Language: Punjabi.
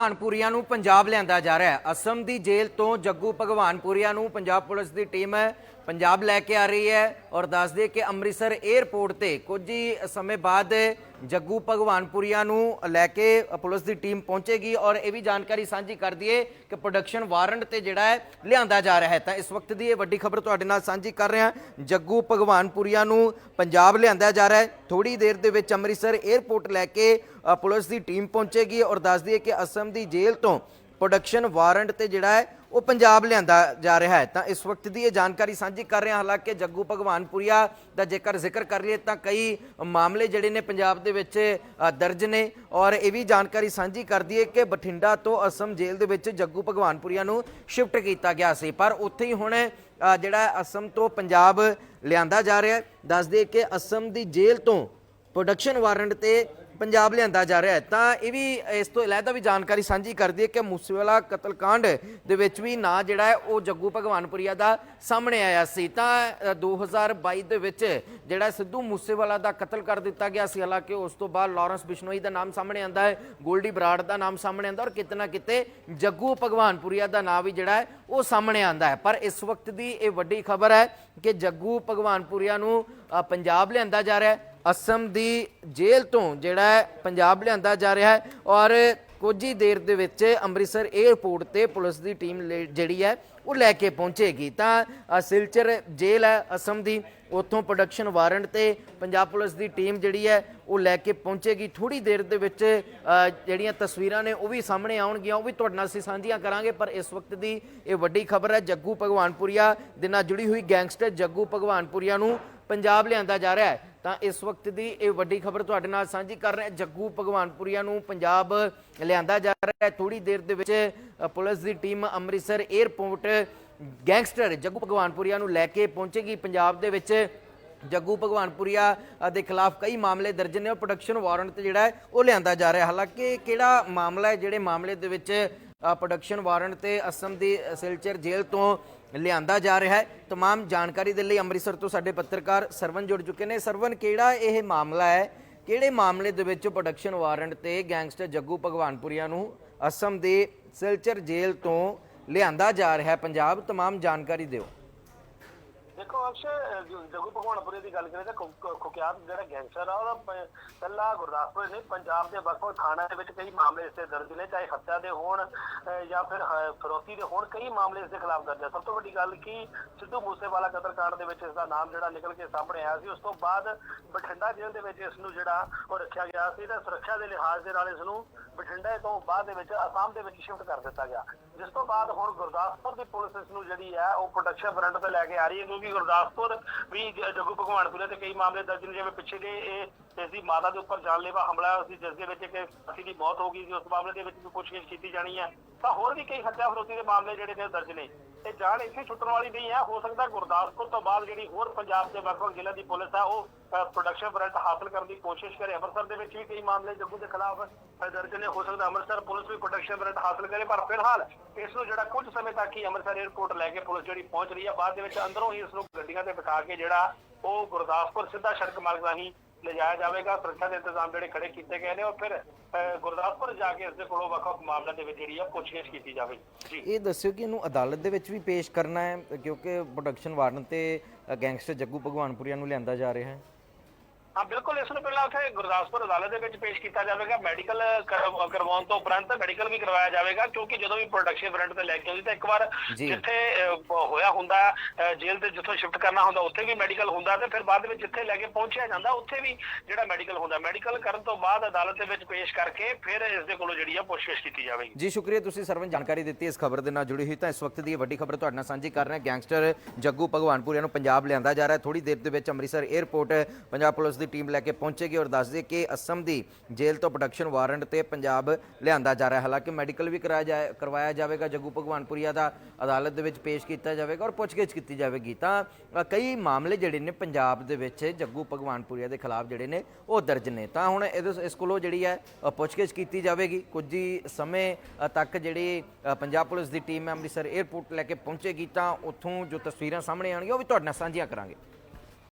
ਭਗਵਾਨਪੁਰੀਆ ਨੂੰ ਪੰਜਾਬ ਲਿਆਂਦਾ ਜਾ ਰਿਹਾ ਹੈ। ਅਸਮ ਦੀ ਜੇਲ੍ਹ ਤੋਂ ਜੱਗੂ ਭਗਵਾਨਪੁਰੀਆ ਨੂੰ ਪੰਜਾਬ ਪੁਲਿਸ ਦੀ ਟੀਮ ਪੰਜਾਬ ਲੈ ਕੇ ਆ ਰਹੀ ਹੈ ਔਰ ਦੱਸ ਦੇ ਕਿ ਅੰਮ੍ਰਿਤਸਰ 에ਅਰਪੋਰਟ ਤੇ ਕੁਝ ਹੀ ਸਮੇਂ ਬਾਅਦ ਜੱਗੂ ਭਗਵਾਨਪੁਰੀਆ ਨੂੰ ਲੈ ਕੇ ਪੁਲਿਸ ਦੀ ਟੀਮ ਪਹੁੰਚੇਗੀ ਔਰ ਇਹ ਵੀ ਜਾਣਕਾਰੀ ਸਾਂਝੀ ਕਰ ਦਈਏ ਕਿ ਪ੍ਰੋਡਕਸ਼ਨ ਵਾਰੰਟ ਤੇ ਜਿਹੜਾ ਹੈ ਲਿਆਂਦਾ ਜਾ ਰਿਹਾ ਹੈ। ਤਾਂ ਇਸ ਵਕਤ ਦੀ ਇਹ ਵੱਡੀ ਖਬਰ ਤੁਹਾਡੇ ਨਾਲ ਸਾਂਝੀ ਕਰ ਰਹੇ ਹਾਂ। ਜੱਗੂ ਭਗਵਾਨਪੁਰੀਆ ਨੂੰ ਪੰਜਾਬ ਲਿਆਂਦਾ ਜਾ ਰਿਹਾ ਹੈ। ਥੋੜੀ ਦੇਰ ਦੇ ਵਿੱਚ ਅੰਮ੍ਰਿਤਸਰ 에ਅਰਪੋਰਟ ਲੈ ਕੇ ਪੁਲਿਸ ਦੀ ਟੀਮ ਪਹੁੰਚੇਗੀ ਔਰ ਦੱਸ ਦਈਏ ਕਿ ਅਸਮ ਦੀ ਜੇਲ੍ਹ ਤੋਂ ਪ੍ਰੋਡਕਸ਼ਨ ਵਾਰੰਟ ਤੇ ਜਿਹੜਾ ਹੈ, ਉਹ ਪੰਜਾਬ ਲਿਆਂਦਾ ਜਾ ਰਿਹਾ ਹੈ। ਤਾਂ ਇਸ ਵਕਤ ਦੀ ਇਹ ਜਾਣਕਾਰੀ ਸਾਂਝੀ ਕਰ ਰਹੇ ਹਾਂ ਹਾਲਾਂਕਿ ਜੱਗੂ ਭਗਵਾਨਪੁਰੀਆ ਦਾ ਜੇਕਰ ਜ਼ਿਕਰ ਕਰ ਲਈਏ, ਤਾਂ ਕਈ ਮਾਮਲੇ ਜਿਹੜੇ ਨੇ ਪੰਜਾਬ ਦੇ ਵਿੱਚ ਦਰਜ ਨੇ ਔਰ ਇਹ ਵੀ ਜਾਣਕਾਰੀ ਸਾਂਝੀ ਕਰ ਦਈਏ ਕਿ ਬਠਿੰਡਾ ਤੋਂ ਅਸਮ ਜੇਲ੍ਹ ਦੇ ਵਿੱਚ ਜੱਗੂ ਭਗਵਾਨਪੁਰੀਆ ਨੂੰ ਸ਼ਿਫਟ ਕੀਤਾ ਗਿਆ ਸੀ। ਪਰ ਉੱਥੇ ਹੀ ਹੁਣ ਜਿਹੜਾ ਅਸਮ ਤੋਂ ਪੰਜਾਬ ਲਿਆਂਦਾ ਜਾ ਰਿਹਾ ਹੈ। ਦੱਸ ਦਈਏ ਕਿ ਅਸਮ ਦੀ ਜੇਲ੍ਹ ਤੋਂ ਪ੍ਰੋਡਕਸ਼ਨ ਵਾਰੰਟ ਤੇ ਪੰਜਾਬ ਲਿਆਂਦਾ ਜਾ ਰਿਹਾ ਹੈ। ਤਾਂ ਇਹ ਵੀ ਇਸ ਤੋਂ ਇਲਾਵਾ ਵੀ ਜਾਣਕਾਰੀ ਸਾਂਝੀ ਕਰਦੀ ਹੈ ਕਿ ਮੂਸੇਵਾਲਾ ਕਤਲकांड ਦੇ ਵਿੱਚ ਵੀ ਨਾਂ ਜਿਹੜਾ ਹੈ ਉਹ ਜੱਗੂ ਭਗਵਾਨਪੁਰੀਆ ਦਾ ਸਾਹਮਣੇ ਆਇਆ ਸੀ। ਤਾਂ ਅ, 2022 ਦੇ ਵਿੱਚ ਜਿਹੜਾ ਸਿੱਧੂ ਮੂਸੇਵਾਲਾ ਦਾ ਕਤਲ ਕਰ ਦਿੱਤਾ ਗਿਆ ਸੀ। ਹਾਲਾਂਕਿ ਉਸ ਤੋਂ ਬਾਅਦ ਲਾਰੈਂਸ ਬਿਸ਼ਨੋਈ ਦਾ ਨਾਮ ਸਾਹਮਣੇ ਆਂਦਾ ਹੈ ਗੋਲਡੀ ਬਰਾੜ ਦਾ ਨਾਮ ਸਾਹਮਣੇ ਆਂਦਾ ਔਰ ਕਿਤੇ ਨਾ ਕਿਤੇ ਜੱਗੂ ਭਗਵਾਨਪੁਰੀਆ ਦਾ ਨਾਂ ਵੀ ਜਿਹੜਾ ਹੈ ਉਹ ਸਾਹਮਣੇ ਆਂਦਾ ਹੈ। ਪਰ ਇਸ ਵਕਤ ਦੀ ਇਹ ਵੱਡੀ ਖਬਰ ਹੈ ਕਿ ਜੱਗੂ ਭਗਵਾਨਪੁਰੀਆ ਨੂੰ ਪੰਜਾਬ ਲਿਆਂਦਾ ਜਾ ਰਿਹਾ ਹੈ। ਅਸਮ ਦੀ ਜੇਲ੍ਹ ਤੋਂ ਜਿਹੜਾ ਹੈ ਪੰਜਾਬ ਲਿਆਂਦਾ ਜਾ ਰਿਹਾ ਹੈ ਔਰ ਕੁਝ ਹੀ ਦੇਰ ਦੇ ਵਿੱਚ ਅੰਮ੍ਰਿਤਸਰ 에ਅਰਪੋਰਟ ਤੇ ਪੁਲਿਸ ਦੀ ਟੀਮ ਲੈ- ਜਿਹੜੀ ਹੈ ਉਹ ਲੈ ਕੇ ਪਹੁੰਚੇਗੀ। ਤਾਂ ਸਿਲਚਰ ਜੇਲ੍ਹ ਹੈ ਅਸਮ ਦੀ। ਉੱਥੋਂ ਪ੍ਰੋਡਕਸ਼ਨ ਵਾਰੰਟ ਤੇ ਪੰਜਾਬ ਪੁਲਿਸ ਦੀ ਟੀਮ ਜਿਹੜੀ ਹੈ ਉਹ ਲੈ ਕੇ ਪਹੁੰਚੇਗੀ। ਥੋੜੀ ਦੇਰ ਦੇ ਵਿੱਚ ਜਿਹੜੀਆਂ ਤਸਵੀਰਾਂ ਨੇ ਉਹ ਵੀ ਸਾਹਮਣੇ ਆਉਣਗੀਆਂ, ਉਹ ਵੀ ਤੁਹਾਡੇ ਨਾਲ ਅਸੀਂ ਸਾਂਝੀਆਂ ਕਰਾਂਗੇ। ਪਰ ਇਸ ਵਕਤ ਦੀ ਇਹ ਵੱਡੀ ਖਬਰ ਹੈ, ਜੱਗੂ ਭਗਵਾਨਪੁਰੀਆ ਦੇ ਨਾਲ ਜੁੜੀ ਹੋਈ ਗੈਂਗਸਟਰ ਜੱਗੂ ਭਗਵਾਨਪੁਰੀਆ ਨੂੰ ਪੰਜਾਬ ਲਿਆਂਦਾ ਜਾ ਰਿਹਾ ਹੈ। ਤਾਂ ਇਸ ਵਕਤ ਦੀ ਇਹ ਵੱਡੀ ਖਬਰ ਤੁਹਾਡੇ ਨਾਲ ਸਾਂਝੀ ਕਰ ਰਹੇ ਹਾਂ। ਜੱਗੂ ਭਗਵਾਨਪੁਰੀਆ ਨੂੰ ਪੰਜਾਬ ਲਿਆਂਦਾ ਜਾ ਰਿਹਾ ਹੈ। ਥੋੜੀ ਦੇਰ ਦੇ ਵਿੱਚ ਪੁਲਿਸ ਦੀ team Amritsar airport gangster Jaggu Bhagwanpuria ਨੂੰ ਲੈ ਕੇ ਪਹੁੰਚੇਗੀ। ਪੰਜਾਬ ਦੇ ਵਿੱਚ ਜੱਗੂ ਭਗਵਾਨਪੁਰੀਆ ਦੇ ਖਿਲਾਫ ਕਈ ਮਾਮਲੇ ਦਰਜ ਨੇ। ਉਹ ਪ੍ਰੋਡਕਸ਼ਨ ਵਾਰੰਟ ਤੇ ਜਿਹੜਾ ਉਹ ਲਿਆਂਦਾ ਜਾ ਰਿਹਾ ਹਾਲਾਂਕਿ ਕਿਹੜਾ ਮਾਮਲਾ ਹੈ, ਜਿਹੜੇ ਮਾਮਲੇ ਦੇ ਵਿੱਚ ਪ੍ਰੋਡਕਸ਼ਨ ਵਾਰੰਟ ਤੇ ਅਸਮ ਦੀ ਸਿਲਚਰ ਜੇਲ੍ਹ ਤੋਂ ਲਿਆਂਦਾ ਜਾ ਰਿਹਾ ਹੈ तमाम ਜਾਣਕਾਰੀ ਦੇ ਲਈ ਅੰਮ੍ਰਿਤਸਰ ਤੋਂ ਸਾਡੇ ਪੱਤਰਕਾਰ ਸਰਵਨ ਜੁੜ ਚੁੱਕੇ ਨੇ ਸਰਵਨ ਕਿਹੜਾ ਇਹ ਮਾਮਲਾ ਹੈ ਕਿਹੜੇ ਮਾਮਲੇ ਦੇ ਵਿੱਚ ਪ੍ਰੋਡਕਸ਼ਨ ਵਾਰੰਟ ਤੇ ਗੈਂਗਸਟਰ ਜੱਗੂ ਭਗਵਾਨਪੁਰੀਆ ਨੂੰ ਅਸਮ ਦੇ ਸਿਲਚਰ ਜੇਲ੍ਹ ਤੋਂ ਲਿਆਂਦਾ ਜਾ ਰਿਹਾ ਹੈ ਪੰਜਾਬ तमाम ਜਾਣਕਾਰੀ ਦਿਓ ਦੇਖੋ ਅਕਸ਼ਰ ਭਗਵਾਨਪੁਰੇ ਦੀ ਗੱਲ ਕਰੀਏ ਤਾਂ ਕੁ- ਜਿਹੜਾ ਗੈਂਗਸਟਰ ਆ ਉਹਦਾ ਕੱਲਾ ਗੁਰਦਾਸਪੁਰ ਨਹੀਂ ਪੰਜਾਬ ਦੇ ਵੱਖ-ਵੱਖ ਥਾਣਿਆਂ ਦੇ ਵਿੱਚ ਕਈ ਮਾਮਲੇ ਇਸ ਦੇ ਦਰਜ ਨੇ ਚਾਹੇ ਹੱਤਿਆ ਦੇ ਹੋਣ ਜਾਂ ਫਿਰ ਅਹ, ਦੇ ਹੋਣ ਕਈ ਮਾਮਲੇ ਇਸ ਦੇ ਖਿਲਾਫ ਦਰਜ ਹੈ ਸਭ ਤੋਂ ਵੱਡੀ ਗੱਲ ਕਿ ਸਿੱਧੂ ਮੂਸੇਵਾਲਾ ਕਤਲकांड ਦੇ ਵਿੱਚ ਇਸ ਦਾ ਨਾਮ ਜਿਹੜਾ ਨਿਕਲ ਕੇ ਸਾਹਮਣੇ ਆਇਆ ਸੀ। ਉਸ ਤੋਂ ਬਾਅਦ ਬਠਿੰਡਾ ਜੇਲ੍ਹ ਦੇ ਵਿੱਚ ਇਸ ਨੂੰ ਜਿਹੜਾ ਉਹ ਰੱਖਿਆ ਗਿਆ ਸੀ ਤੇ ਸੁਰੱਖਿਆ ਦੇ ਲਿਹਾਜ਼ ਦੇ ਨਾਲ ਇਸ ਨੂੰ ਬਠਿੰਡਾ ਤੋਂ ਬਾਅਦ ਦੇ ਵਿੱਚ ਅਸਾਮ ਦੇ ਵਿੱਚ ਸ਼ਿਫਟ ਕਰ ਦਿੱਤਾ ਗਿਆ। ਜਿਸ ਤੋਂ ਬਾਅਦ ਹੁਣ ਗੁਰਦਾਸਪੁਰ ਦੀ ਪੁਲਿਸ ਇਸ ਨੂੰ ਜਿਹੜੀ ਹੈ, ਉਹ ਪ੍ਰੋਟੈਕਸ਼ਨ ਫਰੰਟ ਤੇ ਲੈ ਕੇ ਆ ਰਹੀ ਹੈ, ਕਿਉਂਕਿ ਗੁਰਦਾਸਪੁਰ ਵੀ ਜੱਗੂ ਭਗਵਾਨਪੁਰੇ ਤੇ ਕਈ ਮਾਮਲੇ ਦਰਜ ਨੇ, ਜਿਵੇਂ ਪਿੱਛੇ ਦੇ ਇਹ, ਇਸ ਦੀ ਮਾਤਾ ਦੇ ਉੱਪਰ ਜਾਨਲੇਵਾ ਹਮਲਾ ਹੋਇਆ ਸੀ, ਜਿਸ ਦੇ ਵਿੱਚ ਇੱਕ ਸਾਥੀ ਦੀ ਮੌਤ ਹੋ ਗਈ ਸੀ, ਉਸ ਮਾਮਲੇ ਦੇ ਵਿੱਚ ਵੀ ਪੁੱਛਗਿੱਛ ਕੀਤੀ ਜਾਣੀ ਹੈ। ਤਾਂ ਹੋਰ ਵੀ ਕਈ ਹੱਤਿਆ ਫਰੋਤੀ ਦੇ ਮਾਮਲੇ ਜਿਹੜੇ ਨੇ ਦਰਜ ਨੇ। ਇਹ ਜਾਣ ਇੱਥੇ ਛੁੱਟਣ ਵਾਲੀ ਨਹੀਂ ਹੈ। ਹੋ ਸਕਦਾ ਗੁਰਦਾਸਪੁਰ ਤੋਂ ਬਾਅਦ ਜਿਹੜੀ ਹੋਰ ਪੰਜਾਬ ਦੇ ਵੱਖ-ਵੱਖ ਜ਼ਿਲ੍ਹਿਆਂ ਦੀ ਪੁਲਿਸ ਆ, ਉਹ ਪ੍ਰੋਡਕਸ਼ਨ ਵਾਰੰਟ ਹਾਸਲ ਕਰਨ ਦੀ ਕੋਸ਼ਿਸ਼ ਕਰੇ। ਅੰਮ੍ਰਿਤਸਰ ਦੇ ਵਿੱਚ ਵੀ ਕਈ ਮਾਮਲੇ ਜੱਗੂ ਦੇ ਖਿਲਾਫ ਦਰਜ ਨੇ। ਹੋ ਸਕਦਾ ਅੰਮ੍ਰਿਤਸਰ ਪੁਲਿਸ ਵੀ ਪ੍ਰੋਡਕਸ਼ਨ ਵਾਰੰਟ ਹਾਸਲ ਕਰੇ, ਪਰ ਫਿਲਹਾਲ ਇਸ ਨੂੰ ਜਿਹੜਾ ਕੁਝ ਸਮੇਂ ਤੱਕ ਹੀ ਅੰਮ੍ਰਿਤਸਰ 에ਅਰਪੋਰਟ ਲੈ ਕੇ ਪੁਲਿਸ ਜਿਹੜੀ ਪਹੁੰਚ ਰਹੀ ਹੈ ਬਾਅਦ ਦੇ ਵਿੱਚ ਅੰਦਰੋਂ ਹੀ ਇਸ ਨੂੰ ਗੱਡੀਆਂ ਤੇ ਬਿਠਾ ਕੇ ਜਿਹੜਾ ਉਹ ਗੁਰਦਾਸਪੁਰ ਸਿੱਧਾ ਸੜਕ ਮਾਰਗ ਰਾਹੀਂ ਲਿਜਾਇਆ ਜਾਵੇਗਾ ਸੁਰੱਖਿਆ ਦੇ ਇੰਤਜ਼ਾਮ ਜਿਹੜੇ ਖੜੇ ਕੀਤੇ ਗਏ ਨੇ ਔਰ ਫਿਰ ਗੁਰਦਾਸਪੁਰ ਜਾ ਕੇ ਇਸ ਦੇ ਕੋਲੋਂ ਵੱਖ-ਵੱਖ ਮਾਮਲਿਆਂ ਦੇ ਵਿੱਚ ਜਿਹੜੀ ਆ ਪੁੱਛਗਿੱਛ ਕੀਤੀ ਜਾਵੇਗੀ ਜੀ। ਇਹ ਦੱਸਿਓ ਕਿ ਇਹਨੂੰ ਅਦਾਲਤ ਦੇ ਵਿੱਚ ਵੀ ਪੇਸ਼ ਕਰਨਾ ਹੈ, ਕਿਉਂਕਿ ਪ੍ਰੋਡਕਸ਼ਨ ਵਾਰੰਟ ਤੇ ਗੈਂਗਸਟਰ ਜੱਗੂ ਭਗਵਾਨਪੁਰੀਆ ਨੂੰ ਲਿਆਂਦਾ ਜਾ ਰਿਹਾ ਹੈ। ਹਾਂ ਬਿਲਕੁਲ ਇਸ ਨੂੰ ਪਹਿਲਾਂ ਉੱਥੇ ਗੁਰਦਾਸਪੁਰ ਅਦਾਲਤ ਦੇ ਵਿੱਚ ਪੇਸ਼ ਕੀਤਾ ਜਾਵੇਗਾ। ਮੈਡੀਕਲ ਕਰਵਾਉਣ ਤੋਂ ਉਪਰੰਤ ਮੈਡੀਕਲ ਵੀ ਕਰਵਾਇਆ ਜਾਵੇਗਾ ਕਿਉਂਕਿ ਜਦੋਂ ਵੀ ਪ੍ਰੋਡਕਸ਼ਨ ਵਾਰੰਟ ਤੇ ਲੈ ਕੇ ਆਉਂਦੀ ਤਾਂ ਇੱਕ ਵਾਰ। ਜਿੱਥੇ ਹੋਇਆ ਹੁੰਦਾ ਜੇਲ੍ਹ ਤੇ ਜਿੱਥੋਂ ਸ਼ਿਫਟ ਕਰਨਾ ਹੁੰਦਾ ਉੱਥੇ ਵੀ ਮੈਡੀਕਲ ਹੁੰਦਾ ਤੇ ਫਿਰ ਬਾਅਦ ਵਿੱਚ ਜਿੱਥੇ ਲੈ ਕੇ ਪਹੁੰਚਿਆ ਜਾਂਦਾ ਉੱਥੇ ਵੀ ਜਿਹੜਾ ਮੈਡੀਕਲ ਹੁੰਦਾ। ਮੈਡੀਕਲ ਕਰਨ ਤੋਂ ਬਾਅਦ ਅਦਾਲਤ ਦੇ ਵਿੱਚ ਪੇਸ਼ ਕਰਕੇ ਫਿਰ ਇਸ ਦੇ ਕੋਲੋਂ ਜਿਹੜੀ ਆ ਪੁੱਛਗਿੱਛ ਕੀਤੀ ਜਾਵੇਗੀ। ਜੀ ਸ਼ੁਕਰੀਆ ਤੁਸੀਂ ਸਰਵਨ ਜਾਣਕਾਰੀ ਦਿੱਤੀ ਇਸ ਖਬਰ ਦੇ ਨਾਲ ਜੁੜੀ ਹੋਈ ਤਾਂ ਇਸ ਵਕਤ ਦੀ ਇਹ ਵੱਡੀ ਖਬਰ ਤੁਹਾਡੇ ਨਾਲ ਸਾਂਝੀ ਕਰ ਰਹੇ ਗੈਂਗਸਟਰ ਜੱਗੂ ਭਗਵਾਨਪੁਰੀਆ ਨੂੰ ਪੰਜਾਬ ਲਿਆਂਦਾ ਜਾ ਰਿਹਾ ਥੋੜੀ ਦੇਰ ਦੇ ਵਿੱਚ ਅੰਮ੍ਰਿਤਸਰ 에ਅਰਪੋਰਟ ਪੰਜਾਬ ਪੁਲਿਸ ਦੀ ਟੀਮ ਲੈ ਕੇ ਪਹੁੰਚੇਗੀ ਔਰ ਦੱਸ ਦਈਏ ਕਿ ਅਸਮ ਦੀ ਜੇਲ੍ਹ ਤੋਂ ਪ੍ਰੋਡਕਸ਼ਨ ਵਾਰੰਟ ਤੇ ਪੰਜਾਬ ਲਿਆਂਦਾ ਜਾ ਰਿਹਾ ਹਾਲਾਂਕਿ ਮੈਡੀਕਲ ਵੀ ਕਰਾਇਆ ਜਾ ਕਰਵਾਇਆ ਜਾਵੇਗਾ। ਜੱਗੂ ਭਗਵਾਨਪੁਰੀਆ ਦਾ ਅਦਾਲਤ ਦੇ ਵਿੱਚ ਪੇਸ਼ ਕੀਤਾ ਜਾਵੇਗਾ ਔਰ ਪੁੱਛਗਿੱਛ ਕੀਤੀ ਜਾਵੇਗੀ। ਤਾਂ ਕਈ ਮਾਮਲੇ ਜਿਹੜੇ ਨੇ ਪੰਜਾਬ ਦੇ ਵਿੱਚ ਜੱਗੂ ਭਗਵਾਨਪੁਰੀਆ ਦੇ ਖਿਲਾਫ ਜਿਹੜੇ ਨੇ ਉਹ ਦਰਜ ਨੇ। ਤਾਂ ਹੁਣ ਇਹਦੇ ਇਸ ਕੋਲੋਂ ਜਿਹੜੀ ਹੈ ਪੁੱਛਗਿੱਛ ਕੀਤੀ ਜਾਵੇਗੀ। ਕੁਝ ਹੀ ਸਮੇਂ ਤੱਕ ਜਿਹੜੀ ਪੰਜਾਬ ਪੁਲਿਸ ਦੀ ਟੀਮ ਹੈ ਅੰਮ੍ਰਿਤਸਰ 에ਅਰਪੋਰਟ ਲੈ ਕੇ ਪਹੁੰਚੇਗੀ ਤਾਂ ਉੱਥੋਂ ਜੋ ਤਸਵੀਰਾਂ ਸਾਹਮਣੇ ਆਉਣਗੀਆਂ ਉਹ ਵੀ ਤੁਹਾਡੇ ਨਾਲ ਸਾਂਝੀਆਂ ਕਰਾਂਗੇ।